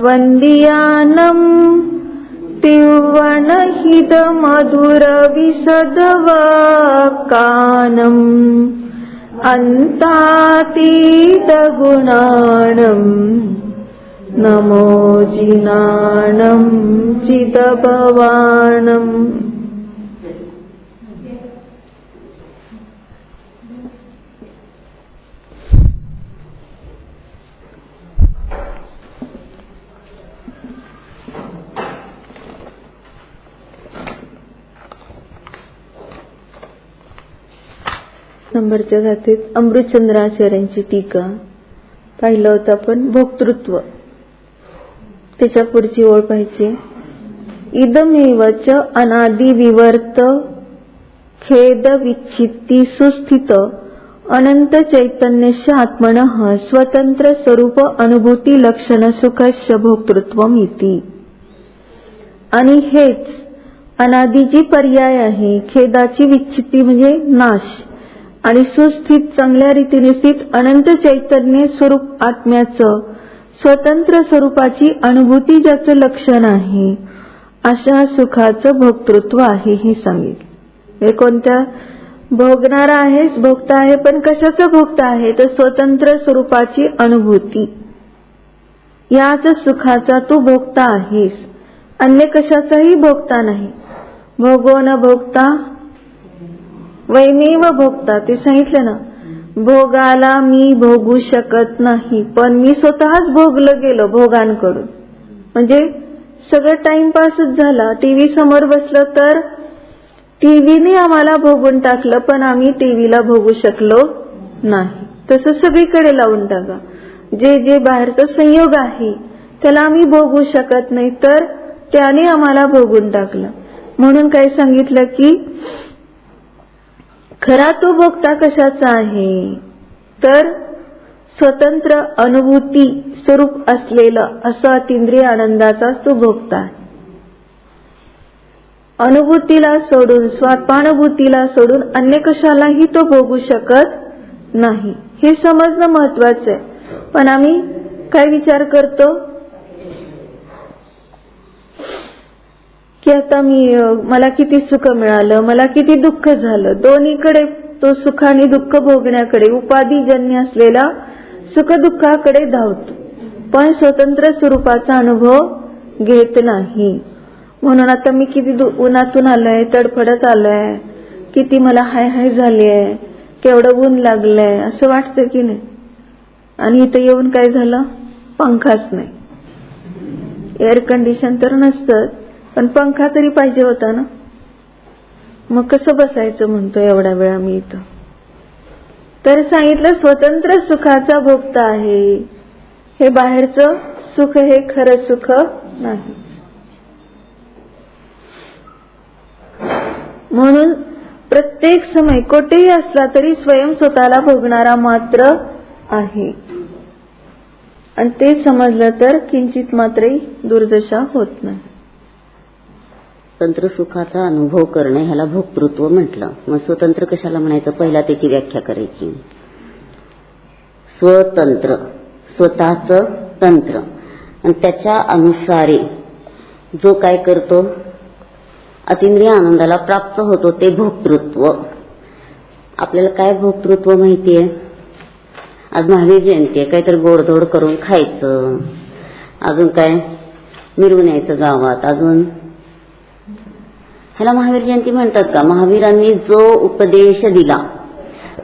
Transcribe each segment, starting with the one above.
द्वन्दि्यानम् तिवणहित मधुरविशदवकानम् अन्तातीतगुणानम् नमोजिनाणं चिदबवानम् नंबरच्या गाथेत अमृतचंद्राचार्यांची टीका. पाहिलं होतं आपण भोक्तृत्व. त्याच्या पुढची ओळ पाहिजे इदमेवच अनादि विवर्त खेद विच्छित्ती सुस्थित अनंत चैतन्यश आत्मन स्वतंत्र स्वरूप अनुभूती लक्षण सुखश भोक्तृत्व इति. आणि हेच अनादीची पर्याय आहे खेदाची विच्छित्ती म्हणजे नाश. आणि सुस्थित चांगल्या रीतीने स्थित अनंत चैतन्य स्वरूप आत्म्याचं स्वतंत्र स्वरूपाची अनुभूती ज्याचं लक्षण आहे अशा सुखाचं भोक्तृत्व आहे हे सांगितलं हे कोणत्या? भोगणारा आहेस भोगता आहे पण कशाचं भोगता आहे? तर स्वतंत्र स्वरूपाची अनुभूती. याच सुखाचा तू भोगता आहेस. अन्य कशाचाही भोगता नाही. भोगो न भोगता वैमेव भोगता ते सांगितलं ना भोगाला मी भोगू शकत नाही पण मी स्वतःच भोगलं गेलो भोगांकडून. म्हणजे सगळं टाइमपासच झाला टीव्ही समोर बसलं तर टीव्हीने आम्हाला भोगून टाकलं पण आम्ही टीव्हीला भोगू शकलो नाही. तसं सगळीकडे लावून टाका. जे जे बाहेरचा संयोग आहे त्याला आम्ही भोगू शकत नाही तर त्याने आम्हाला भोगून टाकलं. म्हणून काय सांगितलं की खरा तो भोगता कशाचा आहे? तर स्वतंत्र अनुभूती स्वरूप असलेलं असं अतिंद्रिय आनंदाचाच तो भोगता आहे. अनुभूतीला सोडून स्वात्मानुभूतीला सोडून अन्य कशालाही तो भोगू शकत नाही. हे समजणं महत्वाचं आहे. पण आम्ही काय विचार करतो? की आता मी मला किती सुख मिळालं मला किती दुःख झालं. दोन्हीकडे तो सुख आणि दुःख भोगण्याकडे उपाधीजन्य असलेला सुख दुःखाकडे धावतो. पण स्वतंत्र स्वरूपाचा अनुभव घेत नाही. म्हणून आता मी किती उन्हातून आलोय तडफडत आलोय. किती मला हाय हाय झाली आहे केवढं ऊन लागलंय असं वाटतं की नाही. आणि इथं येऊन काय झालं? पंखाच नाही. एअर कंडिशन तर नसतंच. पण पंखा तरी पाहिजे होता ना? मग कसं बसायचं म्हणतो एवढा वेळा मी इथं? तर सांगितलं स्वतंत्र सुखाचा भोगता आहे. हे बाहेरचं सुख हे खरं सुख नाही. म्हणून प्रत्येक समय कोठेही असला तरी स्वयं स्वतःला भोगणारा मात्र आहे. आणि ते समजलं तर किंचित मात्रही दुर्दशा होत नाही. स्वतंत्र सुखाचा अनुभव करणे ह्याला भोक्तृत्व म्हटलं. मग स्वतंत्र कशाला म्हणायचं? पहिला त्याची व्याख्या करायची. स्वतंत्र. स्वतःच तंत्र. आणि त्याच्या अनुसारे जो काय करतो अतिंद्रिय आनंदाला प्राप्त होतो ते भोक्तृत्व. आपल्याला काय भोक्तृत्व माहितीये? आज महावीर जयंती आहे. काहीतरी गोडधोड करून खायचं. अजून काय? मिरवून यायचं गावात. अजून ह्याला महावीर जयंती म्हणतात का? महावीरांनी जो उपदेश दिला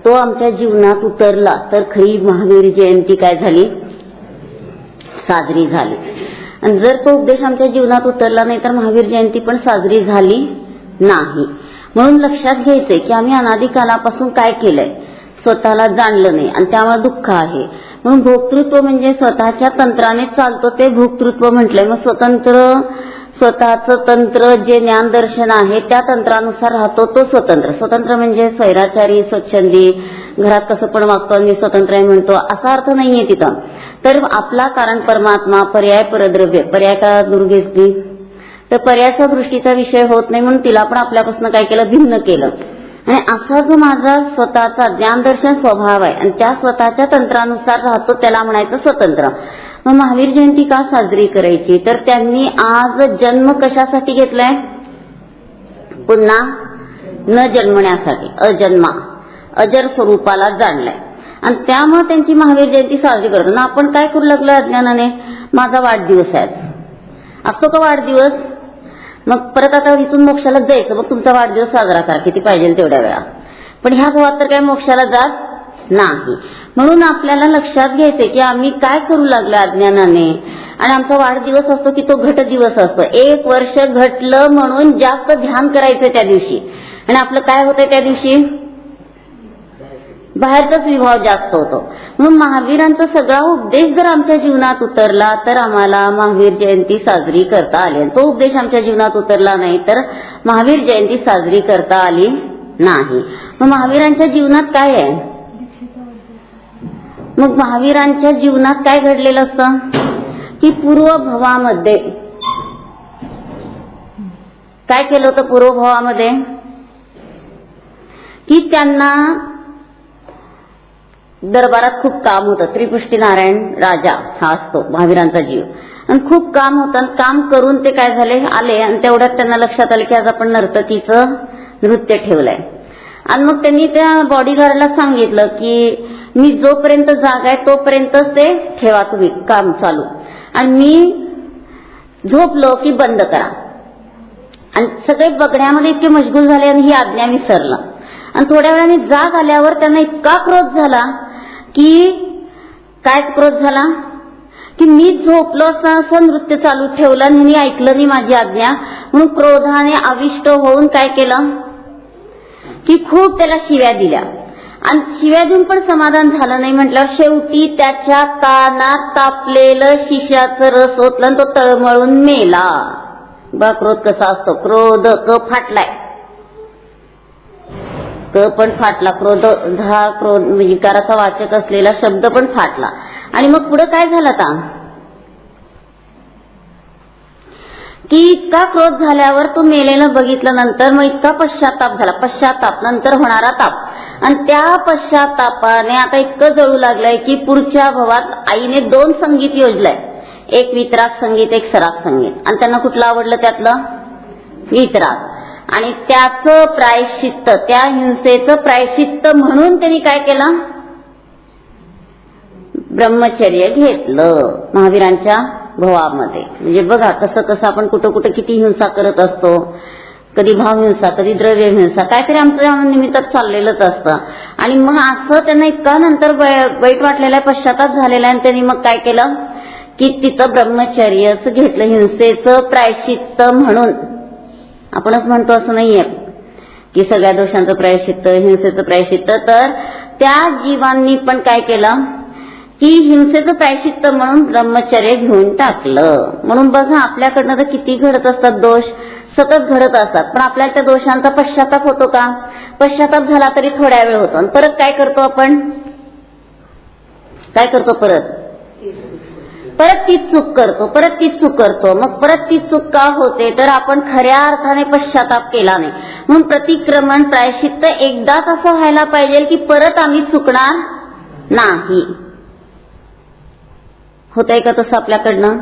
तो आमच्या जीवनात उतरला तर खरी महावीर जयंती काय झाली? साजरी झाली. आणि जर तो उपदेश आमच्या जीवनात उतरला नाही तर महावीर जयंती पण साजरी झाली नाही. म्हणून लक्षात घ्यायचंय की आम्ही अनादिकालापासून काय केलंय? स्वतःला जाणलं नाही आणि त्यामुळे दुःख आहे. म्हणून भोक्तृत्व म्हणजे स्वतःच्या तंत्राने चालतो ते भोक्तृत्व म्हटलंय. मग स्वतंत्र स्वतःचं तंत्र जे ज्ञानदर्शन आहे त्या तंत्रानुसार राहतो तो स्वतंत्र. स्वतंत्र म्हणजे स्वैराचारी स्वच्छंदी घरात कसं पण वागतो आणि स्वतंत्र आहे म्हणतो असा अर्थ नाहीये तिथं. तर आपला कारण परमात्मा पर्याय परद्रव्य पर्याय का दूर घेतली? तर पर्यायाच्या दृष्टीचा विषय होत नाही म्हणून तिला पण आपल्यापासून काय केलं? भिन्न केलं. आणि असा जो माझा स्वतःचा ज्ञानदर्शन स्वभाव आहे आणि त्या स्वतःच्या तंत्रानुसार राहतो त्याला म्हणायचं स्वतंत्र. मग महावीर जयंती का साजरी करायची? तर त्यांनी आज जन्म कशासाठी घेतलाय? पुन्हा न जन्मण्यासाठी अजन्मा अजर स्वरूपाला जाणलाय. आणि त्यामुळे त्यांची महावीर जयंती साजरी करतो ना आपण काय करू लागलो अज्ञानाने? माझा वाढदिवस आहे आज. असतो का वाढदिवस? मग परत आता इथून मोक्षाला जायचं. मग तुमचा वाढदिवस साजरा करा. किती पाहिजे तेवढ्या वेळा. पण ह्या भावात तर काय मोक्षाला जात नाही. म्हणून आपल्याला लक्षात घ्यायचंय की आम्ही काय करू लागलो अज्ञानाने? आणि आमचा वाढदिवस असतो की तो घट दिवस असतो एक वर्ष घटलं म्हणून जास्त ध्यान करायचं त्या दिवशी. आणि आपलं काय होतंय त्या दिवशी? बाहेरचाच विभाव जास्त होतो. म्हणून महावीरांचा सगळा उपदेश जर आमच्या जीवनात उतरला तर आम्हाला महावीर जयंती साजरी करता आली. तो उपदेश आमच्या जीवनात उतरला नाही तर महावीर जयंती साजरी करता आली नाही. मग महावीरांच्या जीवनात काय आहे? मग महावीरांच्या जीवनात काय घडलेलं असतं? की पूर्वभवामध्ये. काय केलं होतं पूर्वभवामध्ये? की त्यांना दरबारात खूप काम होतं. त्रिपुष्टी नारायण राजा हा असतो महावीरांचा जीव. आणि खूप काम होतं आणि काम करून ते काय झाले? आले आणि तेवढ्यात त्यांना लक्षात आलं की आज आपण नर्तकीचं नृत्य ठेवलंय. आणि मग त्यांनी त्या बॉडीगार्डला सांगितलं की मी जोपर्यंत जाग आहे तोपर्यंतच ते ठेवा तुम्ही काम चालू. आणि मी झोपलो की बंद करा. आणि सगळे बघण्यामध्ये इतके मशगूल झाले आणि ही आज्ञा विसरला आणि थोड्या वेळाने जाग आल्यावर त्यांना इतका क्रोध झाला की काय क्रोध झाला? की मी झोपलो असं असं नृत्य चालू ठेवलं आणि मी ऐकलं नाही माझी आज्ञा. म्हणून क्रोधाने आविष्ट होऊन काय केलं? की खूप त्याला शिव्या दिल्या. आणि शिव्या देऊन पण समाधान झालं नाही म्हटलं शेवटी त्याच्या कानात तापलेलं शिशाचं रस ओतलं आणि तो तळमळून मेला. बा क्रोध कसा असतो? क्रोध क फाटलाय. क पण फाटला. क्रोध हा क्रोध म्हणजे विकाराचा वाचक असलेला शब्द पण फाटला. आणि मग पुढे काय झालं आता? की इतका क्रोध झाल्यावर तो मेलेलं बघितलं नंतर मग इतका पश्चाताप झाला. पश्चाताप नंतर होणारा ताप. आणि त्या पश्चातापाने आता इतकं जळू लागलंय की पुढच्या भवात आईने दोन संगीत योजलंय. एक वितराग संगीत एक सराग संगीत. आणि त्यांना कुठलं आवडलं त्यातलं? वितराग. आणि त्याचं प्रायश्चित्त त्या हिंसेचं प्रायश्चित्त म्हणून त्यांनी काय केलं? ब्रह्मचर्य घेतलं महावीरांच्या भवामध्ये. म्हणजे बघा कसं कसं आपण कुठं कुठं किती हिंसा करत असतो. कधी भाव हिंसा कधी द्रव्य हिंसा काहीतरी आमचं निमित्तात चाललेलंच असतं. आणि मग असं त्यांना इतका नंतर वाईट वाटलेला आहे पश्चाताप झालेला आहे आणि त्यांनी मग काय केलं? की तिथं ब्रह्मचर्यच घेतलं हिंसेचं प्रायश्चित्त म्हणून. आपणच म्हणतो असं नाहीये. की सगळ्या दोषांचं प्रायश्चित्त हिंसेचं प्रायश्चित्त. तर त्या जीवांनी पण काय केलं? की हिंसेचं प्रायश्चित्त म्हणून ब्रह्मचर्य घेऊन टाकलं. म्हणून बघा आपल्याकडनं तर किती घडत असतात दोष. सतत घडत असतात. पण आपल्याला त्या दोषांचा पश्चाताप होतो का? पश्चाताप झाला तरी थोड्या वेळ होतो. आणि परत काय करतो आपण? काय करतो परत? परत तीच चूक करतो परत तीच चूक करतो. मग परत तीच चूक का होते? तर आपण खऱ्या अर्थाने पश्चाताप केला नाही. म्हणून प्रतिक्रमण प्रायश्चित्त एकदाच असं व्हायला पाहिजे की परत आम्ही चुकणार नाही. होत आहे का तसं आपल्याकडनं?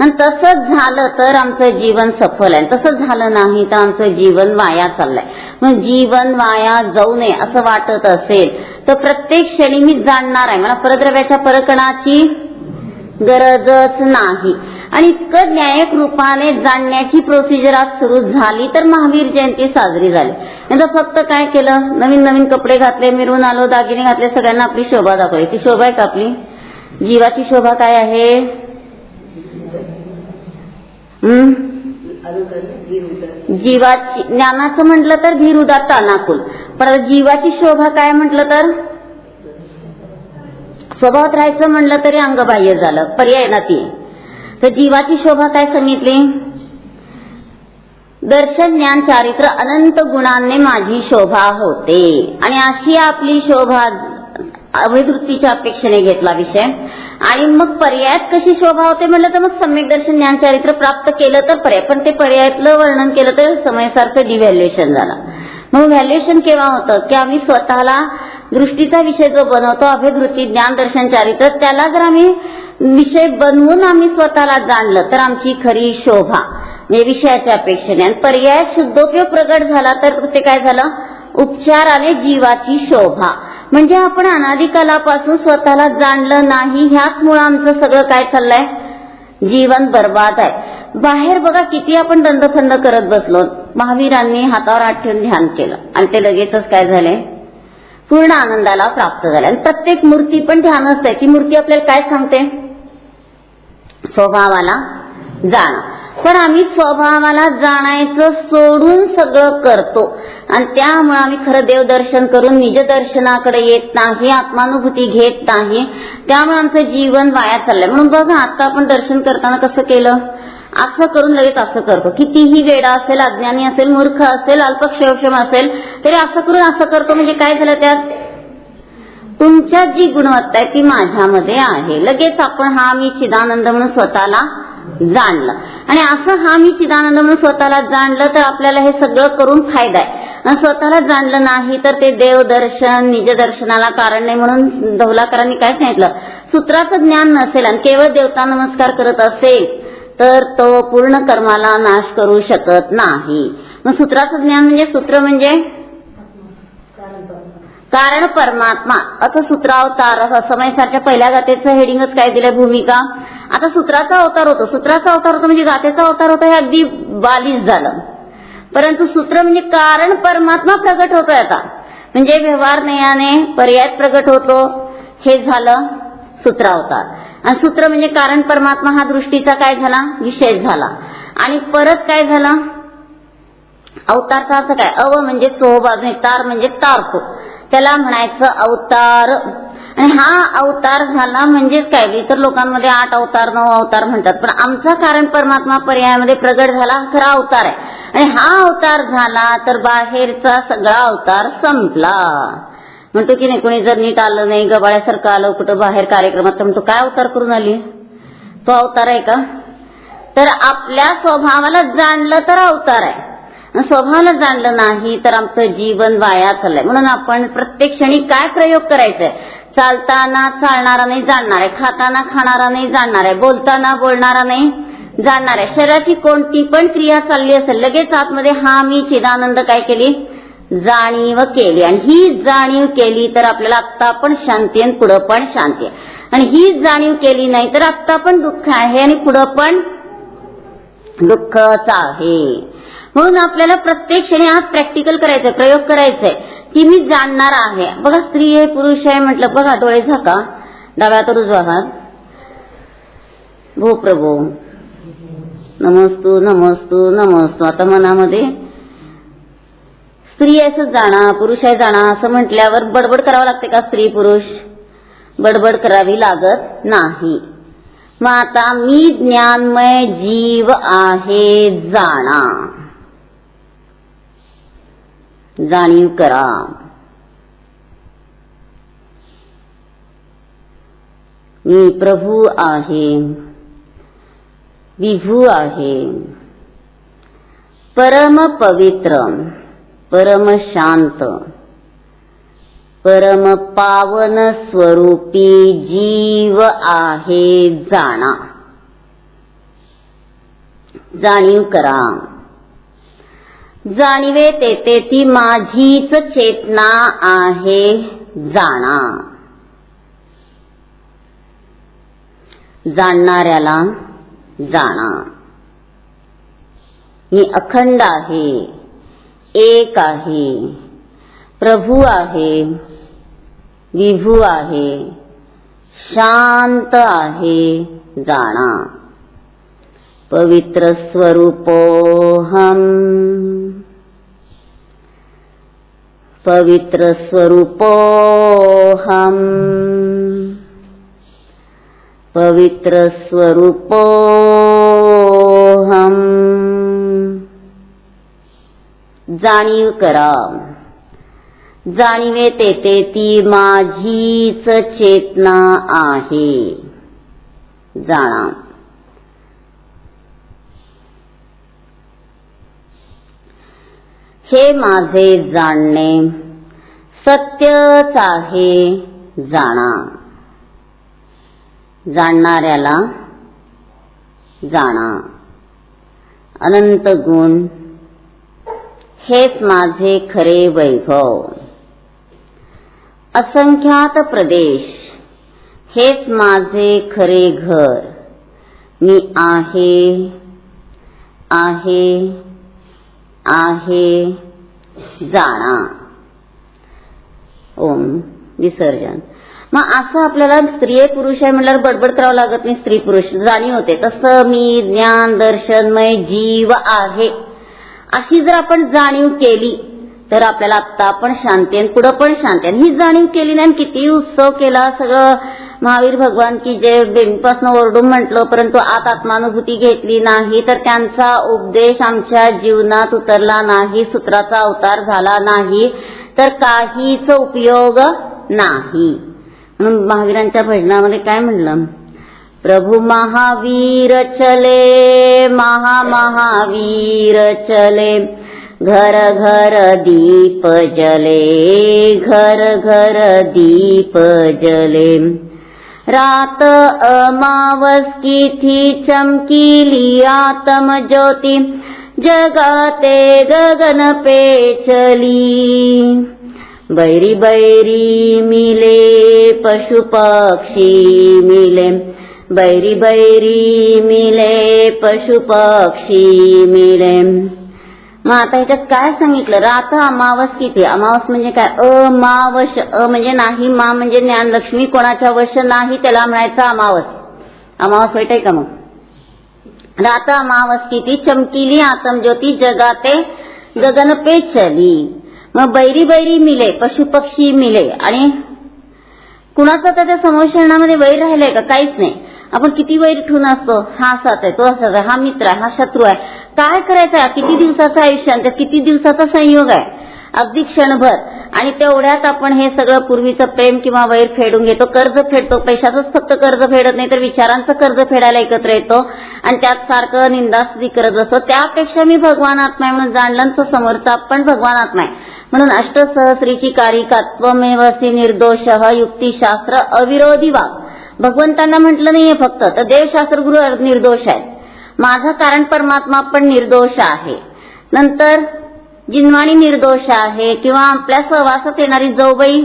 आणि तसंच झालं तर आमचं जीवन सफल आहे. तसंच झालं नाही तर आमचं जीवन वाया चाललंय. मग जीवन वाया जाऊ नये असं वाटत असेल तर प्रत्येक क्षणी मी जाणणार आहे. मला परद्रव्याच्या परकणाची गरजच नाही. आणि इतकं न्यायक रूपाने जाणण्याची प्रोसिजर आज सुरू झाली तर महावीर जयंती साजरी झाली. नंतर फक्त काय केलं? नवीन नवीन कपडे घातले मिरून आलो दागिने घातले सगळ्यांना आपली शोभा दाखवली. ती शोभा आहे का आपली? जीवाची शोभा काय आहे? जीवाची ज्ञानाचं म्हटलं तर धीर अनाकुल परत जीवाची शोभा काय म्हटलं तर? स्वभावात राहायचं म्हणलं तरी अंगबाह्य झालं. पर्याय ना ती तर जीवाची शोभा काय सांगितली? दर्शन ज्ञान चारित्र अनंत गुणांनी माझी शोभा होते. आणि अशी आपली शोभा अभिवृत्तीच्या अपेक्षेने घेतला विषय. आणि मग पर्यायात कशी शोभा होते म्हटलं तर मग सम्यक दर्शन ज्ञान चरित्र प्राप्त केलं तर पर्याय. पण ते पर्यायातलं वर्णन केलं तर समयासारखं डिव्हॅल्युएशन झालं. मग व्हॅल्युएशन केव्हा होतं? की आम्ही स्वतःला दृष्टीचा विषय जो बनवतो अभिवृत्ती ज्ञान दर्शन चारित्र त्याला जर आम्ही विषय बनवून आम्ही स्वतःला जाणलं तर आमची खरी शोभा म्हणजे विषयाच्या अपेक्षेने आणि पर्याय शुद्धोपयोग प्रगट झाला तर ते काय झालं? उपचाराने जीवाची शोभा. म्हणजे आपण अनादिकालापासून स्वतःला जाणलं नाही ह्याच मुळे आमचं सगळं काय चाललंय? जीवन बर्बाद आहे. बाहेर बघा किती आपण दंडफंड करत बसलो. महावीरांनी हातावर हात ठेवून ध्यान केलं. आणि ते लगेचच काय झाले? पूर्ण आनंदाला प्राप्त झाले. आणि प्रत्येक मूर्ती पण ध्यानच आहे. ती मूर्ती आपल्याला काय सांगते? स्वभावाला जाणं. पण आम्ही स्वभावाला जाणायचं सोडून सगळं करतो. आणि त्यामुळे आम्ही खरं देवदर्शन करून निजदर्शनाकडे येत नाही आत्मानुभूती घेत नाही. त्यामुळे आमचं जीवन वाया चाललंय. म्हणून बघा आता आपण दर्शन करताना कसं केलं? असं करून लगेच असं करतो. कितीही वेडा असेल अज्ञानी असेल मूर्ख असेल अल्पक्षम असेल तरी असं करून असं करतो म्हणजे काय झालं त्यात? तुमच्यात जी गुणवत्ता आहे ती माझ्यामध्ये आहे. लगेच आपण हा मी चिदानंद म्हणून स्वतःला जाणलं. आणि असं हा मी चिदानंद म्हणून स्वतःला जाणलं तर आपल्याला हे सगळं करून फायदा आहे. आणि स्वतःला जाणलं नाही तर ते देवदर्शन निजदर्शनाला कारण नाही म्हणून धवलाकरांनी काय सांगितलं? सूत्राचं ज्ञान नसेल आणि केवळ देवता नमस्कार करत असेल तर तो पूर्ण कर्माला नाश करू शकत नाही. मग सूत्राचं ज्ञान म्हणजे सूत्र म्हणजे? कारण परमात्मा. असं सूत्रावतार समयसारख्या पहिल्या गातेचं हेडिंगच काय दिलंय? भूमिका. आता सूत्राचा अवतार होतो. सूत्राचा अवतार होतो म्हणजे गातेचा अवतार होतो हे अगदी बालिश झालं. परंतु सूत्र म्हणजे कारण परमात्मा प्रगट होतोय आता. म्हणजे व्यवहार न्यायाने पर्याय प्रगट होतो. हे झालं सूत्रावतार आणि सूत्र म्हणजे कारण परमात्मा हा दृष्टीचा काय झाला? विशेष झाला. आणि परत काय झाला? अवतारचा अर्थ काय? अव म्हणजे चोबाजूने म्हणजे तार म्हणजे तारखो त्याला म्हणायचं अवतार आणि हा अवतार झाला म्हणजेच काय? इतर लोकांमध्ये आठ अवतार नऊ अवतार म्हणतात. पण आमचा कारण परमात्मा पर्यायामध्ये प्रगट झाला हा खरा अवतार आहे. आणि हा अवतार झाला तर बाहेरचा सगळा अवतार संपला. म्हणतो की नाही कोणी जर नीट आलं नाही गबाळ्यासारखं आलं कुठं बाहेर कार्यक्रमात तर म्हणतो काय अवतार करून आली? तो अवतार आहे का? तर आपल्या स्वभावाला जाणलं तर अवतार आहे. स्वभावाला जाणलं नाही तर आमचं जीवन वाया चाललंय. म्हणून आपण प्रत्येक क्षणी काय प्रयोग करायचाय? चालताना चालणारा नाही जाणणार आहे खाताना खाणारा नाही जाणणार आहे बोलताना बोलणारा नाही जाणणार. आहे शरीराची कोणती पण क्रिया चालली असेल लगेच आतमध्ये हा मी चिदानंद काय केली? जाणीव केली. आणि ही जाणीव केली तर आपल्याला आत्ता पण शांती आणि पुढं पण शांती आहे. आणि ही जाणीव केली नाही तर आत्ता पण दुःख आहे आणि पुढं पण दुःखच आहे म्हणून आपल्याला प्रत्येक क्षणी आज प्रॅक्टिकल करायचंय प्रयोग करायचंय. की मी जाणणार आहे. बघा स्त्री आहे पुरुष आहे म्हटलं बघा डोळे झाका. डाव्या तर उजवा हात. भो प्रभू. नमस्तू नमस्तू नमस्तू. आता मनामध्ये स्त्री असं जाणा पुरुष आहे जाणा असं म्हटल्यावर बडबड करावं लागते का स्त्री पुरुष? बडबड करावी लागत नाही. मग आता मी ज्ञानमय जीव आहे जाणा. जाणीव करा. मी प्रभू आहे. विभू आहे. परम पवित्र परम शांत परम पावन स्वरूपी जीव आहे जाणा. जाणीव करा. जाणीवे तेथे ती माझीच चेतना आहे जाणा. जाणणाऱ्याला जाणा. मी अखंड आहे एक आहे प्रभू आहे विभू आहे शांत आहे जाणा. पवित्र स्वरूपोहम पवित्र स्वरूपोहम पवित्र स्वरूपोहम जाणीव करा। जाणीवे तेथे ती माझीच चेतना आहे। जाणा हे माझे जाणणे. सत्यच आहे जाणा. जाणणाऱ्याला जाणा. अनंत गुण. हेच माझे खरे वैभव. असंख्यात प्रदेश. हेच माझे खरे घर. मी आहे आहे आहे. जाणा. ओम विसर्जन. मग असं आपल्याला स्त्री पुरुष आहे म्हटल्यावर बडबड करावं लागत नाही. स्त्री पुरुष जाणीव होते. तसं मी ज्ञान दर्शनमय जीव आहे. अशी जर आपण जाणीव केली तर आपल्याला आत्ता पण शांती आणि पुढं पण शांती. आणि ही जाणीव केली नाही किती उत्सव केला सगळं महावीर भगवान की जे बेंबीपासून ओरडून म्हटलं परंतु आत आत्मानुभूती घेतली नाही तर त्यांचा उपदेश आमच्या जीवनात उतरला नाही सूत्राचा अवतार झाला नाही तर काहीच उपयोग नाही. म्हणून महावीरांच्या भजनामध्ये काय म्हणलं? प्रभु महावीर चले महा महावीर चले घर घर दीप जले घर घर दीप जले. रात अमावस की थी चमकीली आत्म ज्योति जगाते गगन पे चली बैरी बैरी मिले पशु पक्षी मिले। बैरी बैरी मिले पशु पक्षी मिले मग आता ह्याच्यात काय सांगितलं? रात अमावस किती? अमावस म्हणजे काय? अमावश. अ म्हणजे नाही मा म्हणजे ज्ञान. लक्ष्मी कोणाच्या वश नाही त्याला म्हणायचं अमावस. अमावस वाईट आहे का मग? रात अमावस किती? चमकिली आतमज्योती जगाते गगन पे चली मग बैरी बैरी मिले पशु पक्षी मिले. आणि कुणाचा त्याच्या संभाषणामध्ये वैर राहिलंय का? काहीच नाही. आपण किती वैर ठेवून असतो? हा असाच आहे तो असाच आहे हा मित्र आहे हा शत्रू आहे. काय करायचं किती दिवसाचं आयुष्य आणि किती दिवसाचा संयोग आहे? अगदी क्षणभर. आणि तेवढ्यात आपण हे सगळं पूर्वीचं प्रेम किंवा वैर फेडून घेतो. कर्ज फेडतो. पैशाचंच फक्त कर्ज फेडत नाही तर विचारांचं कर्ज फेडायला एकत्र येतो. आणि त्यात सारखं निंदास्ती करत असतो त्यापेक्षा मी भगवान आत्मा आहे म्हणून जाणलं तो समोरचा पण भगवान आत्मा आहे. म्हणून अष्टसहस्रीची कारिका त्वमेवसी निर्दोष युक्तिशास्त्र अविरोधी वाघ भगवंतांना म्हटलं नाहीये फक्त. तर देवशास्त्रगुरु निर्दोष आहेत. माझा कारण परमात्मा पण निर्दोष आहे. नंतर जिन्वाणी निर्दोष आहे किंवा आपल्या सहवासात येणारी जौबाई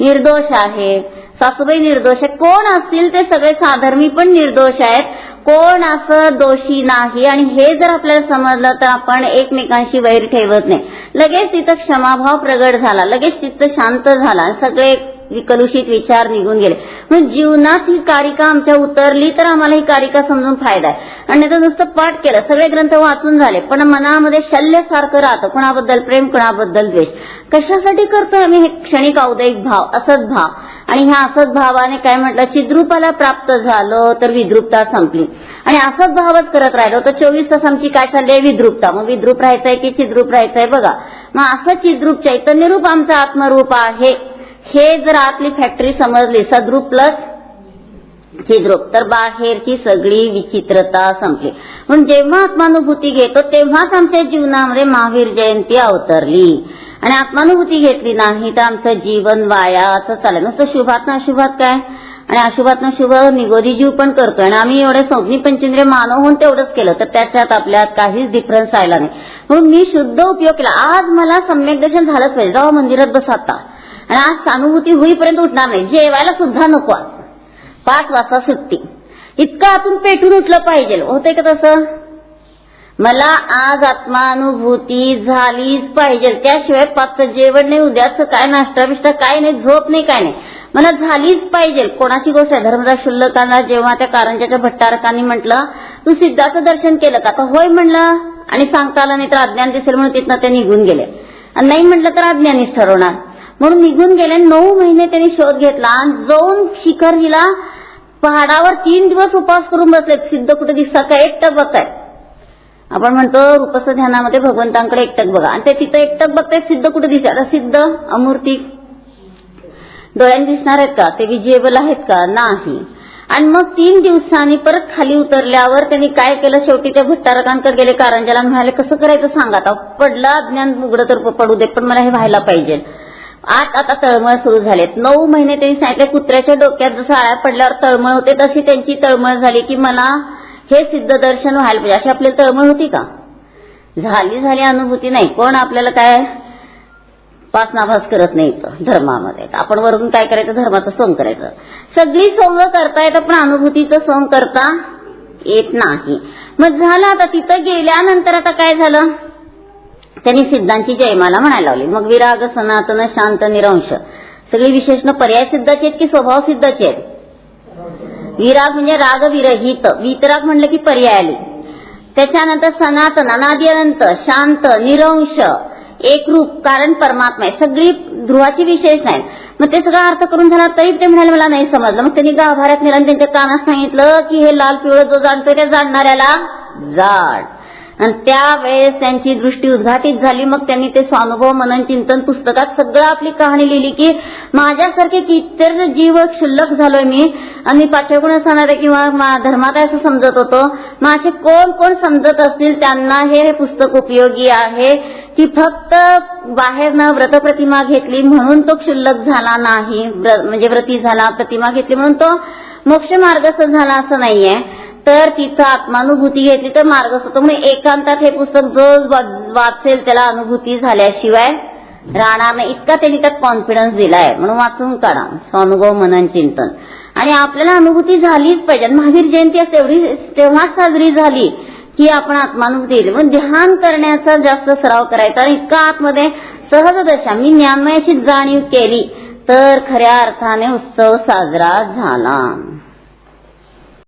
निर्दोष आहे. सासूबाई निर्दोष आहे कोण असतील ते सगळे साधर्मी पण निर्दोष आहेत. कोण असं दोषी नाही. आणि हे जर आपल्याला समजलं तर आपण एकमेकांशी वैर ठेवत नाही. लगेच तिथं क्षमाभाव प्रगट झाला. लगेच चित्त शांत झाला. सगळे विकलुषित विचार निघून गेले. म्हणून जीवनात ही कारिका आमच्या उतरली तर आम्हाला ही कारिका समजून फायदा आहे. आणि तर नुसतं पाठ केलं सगळे ग्रंथ वाचून झाले पण मनामध्ये शल्य सारखं राहतं कुणाबद्दल प्रेम कुणाबद्दल द्वेष. कशासाठी करतोय आम्ही हे क्षणिक औदयिक भाव असत भाव? आणि ह्या असत भावाने काय म्हटलं? चिद्रूपाला प्राप्त झालं तर विद्रुपता संपली. आणि असत भावच करत राहिलो तर चोवीस तास आमची काय चालली आहे? विद्रुपता. मग विद्रुप राहायचंय की चिद्रूप राहायचंय? बघा. मग असं चिद्रूप चैतन्यरूप आमचं आत्मरूप आहे. हे जर आतली फॅक्टरी समजली सद्रुप प्लस चिद्रूप तर बाहेरची सगळी विचित्रता संपली. म्हणून जेव्हा आत्मानुभूती घेतो तेव्हाच आमच्या जीवनामध्ये महावीर जयंती अवतरली. आणि आत्मानुभूती घेतली नाही तर आमचं जीवन वाया असं चालेल. नुसतं शुभात ना अशुभात काय? आणि अशुभात शुभ निगोदी जीव पण करतोय. आणि आम्ही एवढे संज्ञी पंचेंद्रिय मानव होऊन तेवढंच केलं तर त्याच्यात आपल्यात काहीच डिफरन्स राहिला नाही. म्हणून मी शुद्ध उपयोग केला. आज मला सम्यक दर्शन झालंच पाहिजे. जेव्हा मंदिरात बसाता आणि आज सानुभूती होईपर्यंत उठणार नाही. जेवायला सुद्धा नको आज. पाच वाजता सुट्टी. इतकं आतून पेटून उठलं पाहिजे. होतंय का तसं? मला आज आत्मानुभूती झालीच पाहिजे. त्याशिवाय पाचचं जेवण नाही उद्याचं काय नाश्ता बिष्टा काय नाही झोप नाही काय नाही. मला झालीच पाहिजे. कोणाची गोष्ट आहे? धर्मदास शुल्लकांना जेव्हा त्या कारंजाच्या भट्टारकांनी म्हटलं तू सिद्धाचं दर्शन केलं का? तर होय म्हणलं. आणि सांगता आलं नाही तर अज्ञान दिसेल म्हणून तिथनं ते निघून गेले. आणि नाही म्हटलं तर अज्ञानीच ठरवणार. म्हणून निघून गेले. नऊ महिने त्यांनी शोध घेतला आणि जाऊन शिखर हिला पहाडावर तीन दिवस उपास करून बसले. सिद्ध कुठे दिसतात का? एकटक बघताय. आपण म्हणतो रूपस्थ ध्यानामध्ये भगवंतांकडे एकटक बघा. आणि ते तिथं एकटक बघतायत सिद्ध कुठे दिसतात? सिद्ध अमूर्ती डोळ्यांनी दिसणार आहेत का? ते विजेबल आहेत का? नाही. आणि मग तीन दिवसांनी परत खाली उतरल्यावर त्यांनी काय केलं? शेवटी त्या भट्टारकांकडे गेले. कारंजाला म्हणाले कसं करायचं सांगा? आता पडला ज्ञान उघडं तर पडू दे पण मला हे व्हायला पाहिजे. आठ आता तळमळ सुरू झालेत. नऊ महिने त्यांनी सांगितले कुत्र्याच्या डोक्यात जसं आळ्या पडल्यावर तळमळ होते तशी त्यांची तळमळ झाली की मला हे सिद्ध दर्शन व्हायला पाहिजे. अशी आपल्याला तळमळ होती का? झाली झाली अनुभूती नाही. कोण आपल्याला काय पासनाभास करत नाही धर्मामध्ये. आपण वरून काय करायचं? धर्माचं सोंग करायचं. सगळी सोंग करता येतं पण अनुभूतीचं सोंग करता येत नाही. मग झालं आता तिथं गेल्यानंतर आता काय झालं? त्यांनी सिद्धांची जयमाला म्हणायला लावली. मग विराग सनातन शांत निरंश. सगळी विशेषण पर्याय सिद्धाची आहेत की स्वभाव सिद्धाची आहेत? विराग म्हणजे राग विरहित. वितराग म्हणलं की पर्याय आली त्याच्यानंतर सनातन अनादि शांत निरंश एकरूप कारण परमात्मा आहे सगळी ध्रुवाची विशेष नाही मग ते सगळा अर्थ करून झाला तरी ते म्हणाले मला नाही समजलं. मग त्यांनी गाभाऱ्यात निरान त्यांच्या कानात सांगितलं की हे लाल पिवळं जो जाणतोय त्या जाणणाऱ्याला जाड. आणि त्यावेळेस त्यांची दृष्टी उद्घाटित झाली. मग त्यांनी ते स्वानुभव मनन चिंतन पुस्तकात सगळं आपली कहाणी लिहिली की माझ्यासारखे कित्तर जीव क्षुल्लक झालोय मी. आणि पाठ्यगुण असणारे किंवा मा- धर्मात असं समजत होतो. मग असे कोण कोण समजत असतील त्यांना हे पुस्तक उपयोगी आहे की फक्त बाहेरनं व्रतप्रतिमा घेतली म्हणून तो क्षुल्लक झाला नाही. म्हणजे व्रती झाला प्रतिमा घेतली म्हणून तो मोक्ष मार्गस्थ झाला असं नाहीये. तर तिथं आत्मानुभूती घेतली तर मार्ग होतो म्हणजे एकांतात हे पुस्तक जो वा- वाचेल त्याला अनुभूती झाल्याशिवाय राहणार नाही. इतका त्यांनी त्यात कॉन्फिडन्स दिलाय. म्हणून वाचून काढा. स्वानुभव मनन चिंतन. आणि आपल्याला अनुभूती झालीच पाहिजे. महावीर जयंती आज तेवढी तेव्हाच साजरी झाली की आपण आत्मानुभूती पण ध्यान करण्याचा जास्त सराव करायचा. आणि इतका आतमध्ये सहज दशा मी ज्ञानमयाची जाणीव केली तर खऱ्या अर्थाने उत्सव साजरा झाला.